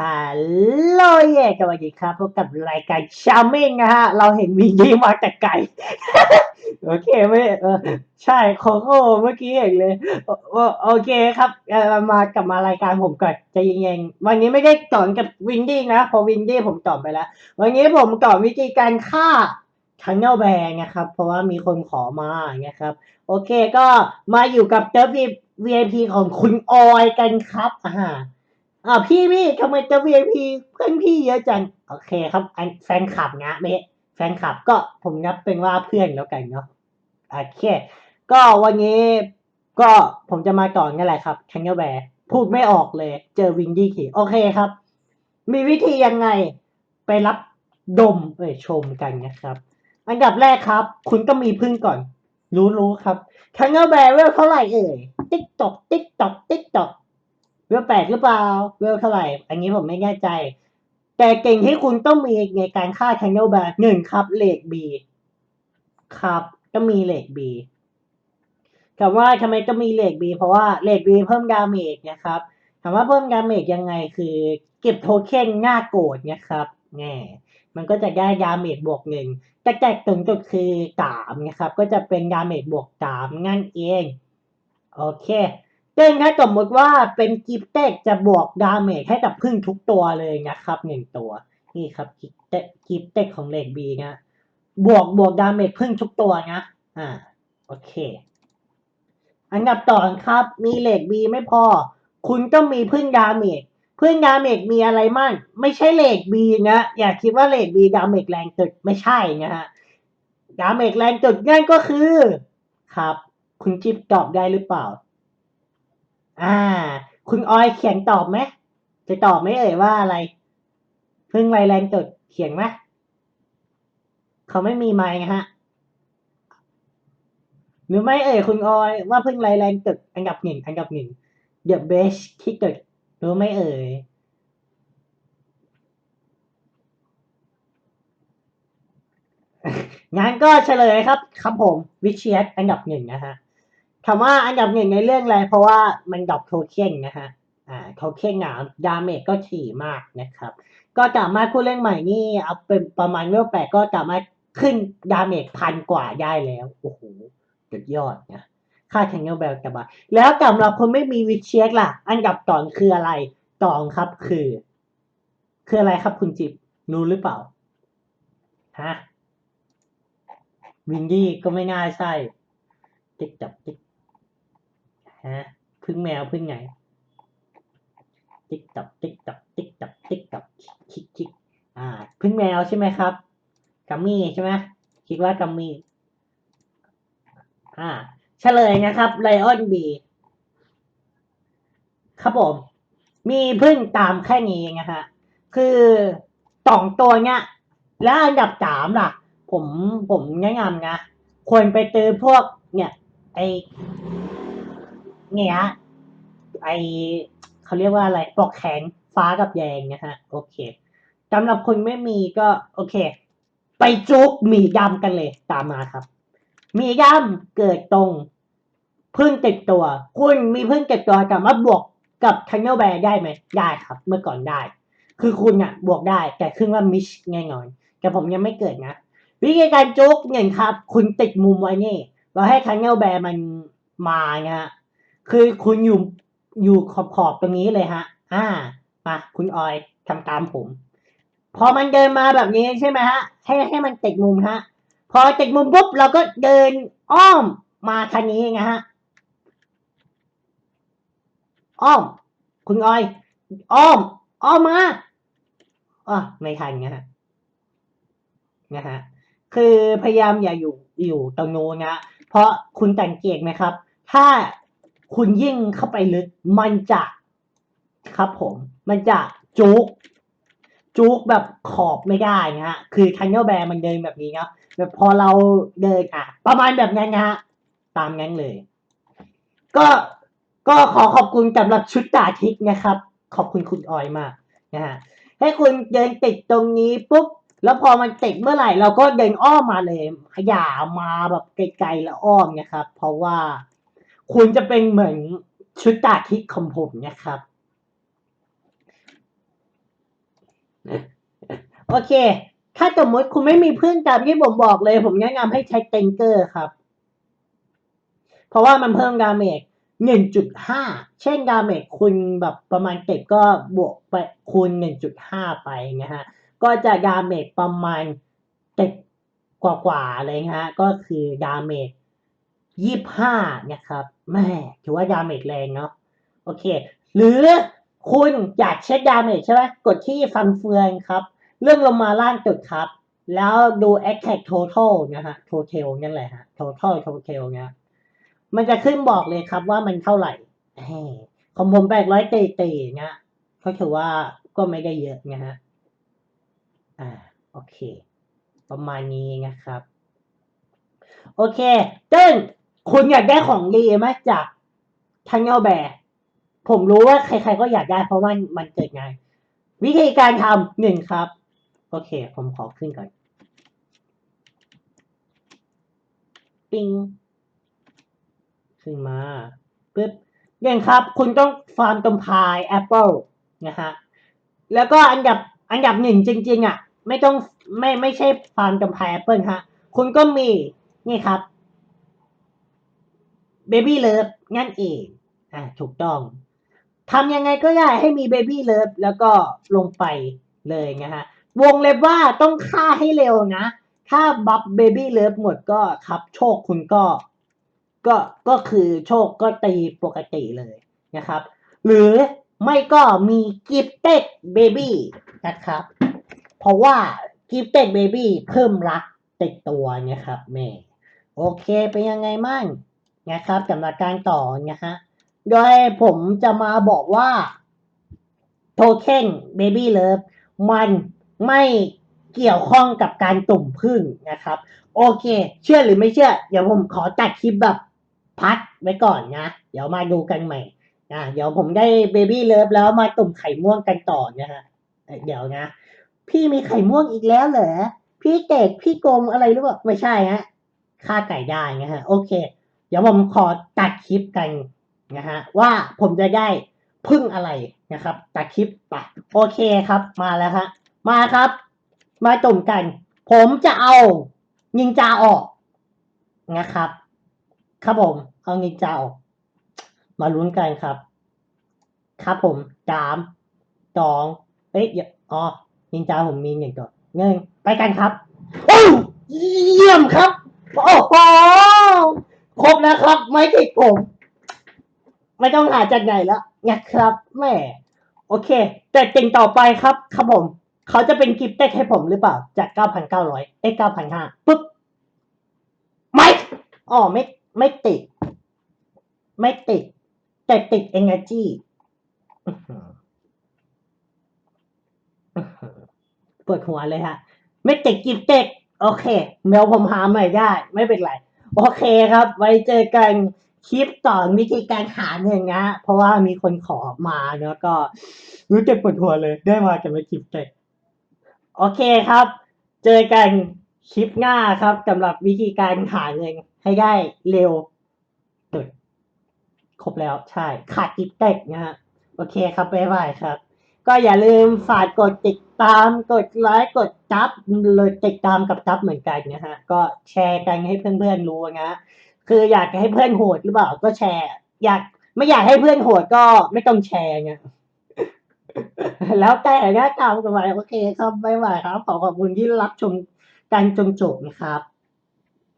ฮัลโหลเย่สวัสดีครับพบกับรายการชามิงนะฮะ เราเห็นวีดีมาแต่ไกล โอเคไม่เออใช่โคโค่เมื่อกี้เห็นเลยโอโอเคครับมากลับมารายการผมก่อนจะเย็นๆวันนี้ไม่ได้สอนกับวินดี้นะเพอวินดี้ผมสอนไปแล้ว วันนี้ผมสอนวิธีการฆ่าทันเนลแบงนะครับ เพราะว่ามีคนขอมาอย่างเงี้ยครับ โอเคก็มาอยู่กับเจ้า VIP ของคุณออยกันครับอ่า อ่าพี่พี่ทำไมจะ VIP เพื่อนพี่เยอะจัง โอเคครับอันแฟนคลับนะเมะแฟนคลับก็ผมนับเป็นว่าเพื่อนแล้วกันเนาะโอเค ก็วันนี้ก็ผมจะมาก่อนนั่แหละครับแคนเนลแบร์พูดไม่ออกเลย เจอวินดี้ขี่โอเคครับ มีวิธียังไงไปรับดมเอ้ยชมกันนะครับ อันดับแรกครับ คุณก็มีพึ่งก่อน รู้รู้ครับแคนเนลแบร์เวลเท่าไหร่เอ่ยติ๊กตอกติ๊กตอกติ๊กตอก เวลแปดหรือเปล่า เวลเท่าไหร่ อันนี้ผมไม่แน่ใจ แต่เก่งที่คุณต้องมีในการฆ่าแคนเนลแบร์หนึ่งครับเลขบีครับก็มีเลขบีถามว่าทำไมต้องมีเลขบีเพราะว่าเลขบีเพิ่มดาเมจนะครับถามว่าเพิ่มดาเมจยังไงคือเก็บโทเค็นหน้าโกรธนะครับแง่มันก็จะได้ดาเมจบวกหนึ่งแต่แตกตรงจุดคือสามนะครับ ก็จะเป็นดาเมจบวกสามนั่นเอง โอเค ซึ่งถ้าสมมติว่าเป็นกิฟเต็กจะบวกดาเมจให้กับพึ่งทุกตัวเลยนะครับหนึ่งตัว นี่ครับกิฟเต็กกิฟเต็กของเลดบีนะบวกบวกดาเมจพึ่งทุกตัวนะอ่าโอเค อันดับต่อครับ มีเหลดบีไม่พอ คุณต้องมีพึ่งดาเมจพึ่งดาเมจมีอะไรมั่งไม่ใช่เหลดบีนะอย่าคิดว่าเหลดบีดาเมจแรงจุดไม่ใช่นะฮะดาเมจแรงจุดนั่นก็คือ ครับ คุณจิ๊บตอบได้หรือเปล่า อ่า คุณออยเขียนตอบไหมจะตอบไหมเอ่ยว่าอะไร พึ่งไรแรงจดเขียนไหมเขาไม่มีไม้ฮะหรือไม่เอ่ยคุณออย ว่าพึ่งไรแรงจดอันดับหนึ่งอันดับหนึ่ง The best ที่จุดรู้ไหมเอ่ยงั้นก็เฉลยครับ ครับผม วิเชียสอันดับหนึ่งนะฮะ คำว่าอันดับหนึ่งในเรื่องอะไร เพราะว่ามันดอปโทเค็นนะฮะ อ่า โทเค็นหนาดาเมจก็ถี่มากนะครับ ก็สามารถผู้เล่นใหม่นี่เอาเป็นประมาณเวลแปดก็สามารถขึ้นดาเมจพันกว่าได้แล้ว โอ้โหสุดยอดนะค่าแทงเนลเบลกับมาแล้วสำหรับคนไม่มีวิเชียสล่ะ อันดับต่อนคืออะไรตองครับคือ คืออะไรครับคุณจิบรู้หรือเปล่าฮะวินดี้ก็ไม่น่าใช่ ติ๊กจับติ๊ก ฮะพึ่งแมวพึ่งไงติ๊กจับติ๊กจับติ๊กจับติ๊กจับคิกคิกอ่าพึ่งแมวใช่ไหมครับกัมมี่ใช่ไหมคิดว่ากัมมี่อ่าเฉลยนะครับไลออนบีครับผมมีพึ่งตามแค่นี้นะฮะคือสองตัวเนี้ยแล้วอันดับสามล่ะ ผมผมแนะนำนะควรไปเจอพวกเนี่ยไอ เนี่ยฮะไอเขาเรียกว่าอะไรปลอกแขนฟ้ากับแยงนะฮะโอเคสำหรับคนไม่มีก็โอเค ไปจุกหมีดำกันเลยตามมาครับหมีดำเกิดตรงพึ่งติดตัว คุณมีพึ่งติดตัวสามารถบวกกับทันเนลแบร์ได้ไหมได้ครับ เมื่อก่อนได้ คือคุณอะบวกได้แต่ขึ้นว่ามิชแน่นอน แต่ผมยังไม่เกิดนะ วิธีการจุกหนึ่งครับ คุณติดมุมไว้นี่ เราให้ทันเนลแบร์มันมาเนะฮะ คือคุณอยู่อยู่ขอบขอบๆตรงนี้เลยฮะ อ่า มาคุณออยทำตามผม พอมันเดินมาแบบนี้ใช่ไหมฮะ ให้ให้มันติดมุมฮะ พอติดมุมปุ๊บเราก็เดินอ้อมมาทางนี้นะฮะ อ้อม คุณออย อ้อม อ้อมมาอะไม่ทันนะฮะ นะฮะ คือพยายามอย่าอยู่อยู่ตรงโน้นนะ เพราะคุณสังเกตไหมครับ ถ้า คุณยิ่งเข้าไปลึก มันจะครับผม มันจะจุกจุกแบบขอบไม่ได้นะฮะ คือทันเนลแบร์มันเดินแบบนี้นะแบบพอเราเดินอะ ประมาณแบบนั้นนะฮะ ตามนั้นเลย ก็ก็ขอขอบคุณสำหรับชุดตาทิกนะครับ ขอบคุณคุณออยมากนะฮะ ให้คุณเดินติดตรงนี้ปุ๊บ แล้วพอมันติดเมื่อไหร่ เราก็เดินอ้อมมาเลยขยามาแบบไกลๆแล้วอ้อมนะครับ เพราะว่า คุณจะเป็นเหมือนชุดตาทิกของผมนะครับ โอเค ถ้าสมมติคุณไม่มีเพื่อนตามที่ผมบอกเลย ผมแนะนำให้ใช้เตงเกอร์ครับ เพราะว่ามันเพิ่มดาเมจหนึ่งจุดห้าเช่นดาเมจคุณแบบประมาณเจ็ดก็บวกไปคูณหนึ่งจุดห้าไปนะฮะ ก็จะดาเมจประมาณเจ็ดกว่าๆเลยนะฮะ ก็คือดาเมจ ยี่ห้านะครับแม่ถือว่าดาเมจแรงเนาะโอเค หรือคุณอยากเช็คดาเมจใช่ไหมกดที่ฟันเฟืองครับ เลื่อนลงมาล่างจุดครับ แล้วดู attack total นะฮะ total นั่นแหละฮะ total total เนี่ยมันจะขึ้นบอกเลยครับว่ามันเท่าไหร่แหมของผมแปดร้อยเตเตเนี่ยเขาถือว่าก็ไม่ได้เยอะนะฮะอ่าโอเค ประมาณนี้นะครับ โอเคเต้น คุณอยากได้ของดีไหมจากทังเงาแบร์ผมรู้ว่าใครๆก็อยากได้เพราะว่ามันเกิดงายวิธีการทำหนึ่งครับ โอเค ผมขอขึ้นก่อน ปิงขึ้นมาปึ๊บเนี่ยครับ คุณต้องฟาร์มตรงพายแอปเปิลนะฮะแล้วก็อันดับอันดับหนึ่งจริง ๆ อะ ไม่ต้องไม่ไม่ใช่ฟาร์มตรงพายแอปเปิลฮะ คุณก็มีนี่ครับ เบบี้เลิฟนั่นเองอ่าถูกต้องทำยังไงก็ได้ให้มีเบบี้เลิฟแล้วก็ลงไปเลยนะฮะวงเล็บว่าต้องฆ่าให้เร็วนะ ถ้าบัฟเบบี้เลิฟหมดก็ครับโชคคุณก็ ก็ก็คือโชคก็ตีปกติเลยนะครับ หรือไม่ก็มีกิฟเต็ดเบบี้นะครับ เพราะว่ากิฟเต็ดเบบี้เพิ่มรักติดตัวนะครับแม่โอเคเป็นยังไงมั่ง นะครับสำหรับการต่อนะฮะโดยผมจะมาบอกว่าโทเค็นเบบี้เลิฟมันไม่เกี่ยวข้องกับการตุ่มพึ่งนะครับ โอเค เชื่อหรือไม่เชื่อ เดี๋ยวผมขอตัดคลิปแบบพัดไว้ก่อนนะ เดี๋ยวมาดูกันใหม่นะเดี๋ยวผมได้เบบี้เลิฟแล้วมาตุ่มไข่ม่วงกันต่อนะฮะเดี๋ยวนะ พี่มีไข่ม่วงอีกแล้วเหรอ พี่เตกพี่โกงอะไรหรือเปล่า ไม่ใช่ฮะฆ่าไก่ได้นะฮะ โอเค เดี๋ยวผมขอตัดคลิปกันนะฮะว่าผมจะได้พึ่งอะไรนะครับ ตัดคลิปไปโอเคครับ มาแล้วฮะมาครับ มาตุ่มกัน ผมจะเอานินจาออกนะครับ ครับผม เอานินจาออก มาลุ้นกันครับ ครับผมสามสองเอ้ยอ๋อนินจาผมมีหนึ่งตัวเงินไปกันครับ โอ้เยี่ยมครับ โอ้โห ครบแล้วครับ ไม่ติดผม ไม่ต้องหาจากไหนแล้วนะครับแม่โอเค แต่ติ่งต่อไปครับครับผม เขาจะเป็นกิฟต์เต็ดให้ผมหรือเปล่า จาก 9,900เอ้ย9,500ปุ๊บไม่อ๋อไม่ไม่ติด ไม่ติด แต่ติด energy อื้อหืออื้อหือปวดหัวเลยฮะ ไม่ติดกิฟต์เต็ดโอเค เมลผมหาใหม่ได้ ไม่เป็นไร โอเคครับ ไว้เจอกันคลิปสอนวิธีการหาเงินนะเพราะว่ามีคนขอมาแล้วก็รู้จักปวดหัวเลยได้มาจะไม่คลิปเต็โอเคครับ เจอกันคลิปหน้าครับสำหรับวิธีการหาเงินให้ได้เร็วสุดครบแล้วใช่ขาดกิฟเต็นะฮะโอเคครับบ๊ายบายครับ ก็อย่าลืมฝากกดติดตาม กดไลค์ กดจับเลยติดตามกับจับเหมือนกันนะฮะ ก็แชร์กันให้เพื่อนๆรู้นะ คืออยากให้เพื่อนโหดหรือเปล่า ก็แชร์ อยากไม่อยากให้เพื่อนโหดก็ไม่ต้องแชร์ไงแล้วแต่นะตามกันไปโอเคครับบ๊ายบายครับ ขอขอบคุณที่รับชมการจนจบนะครับ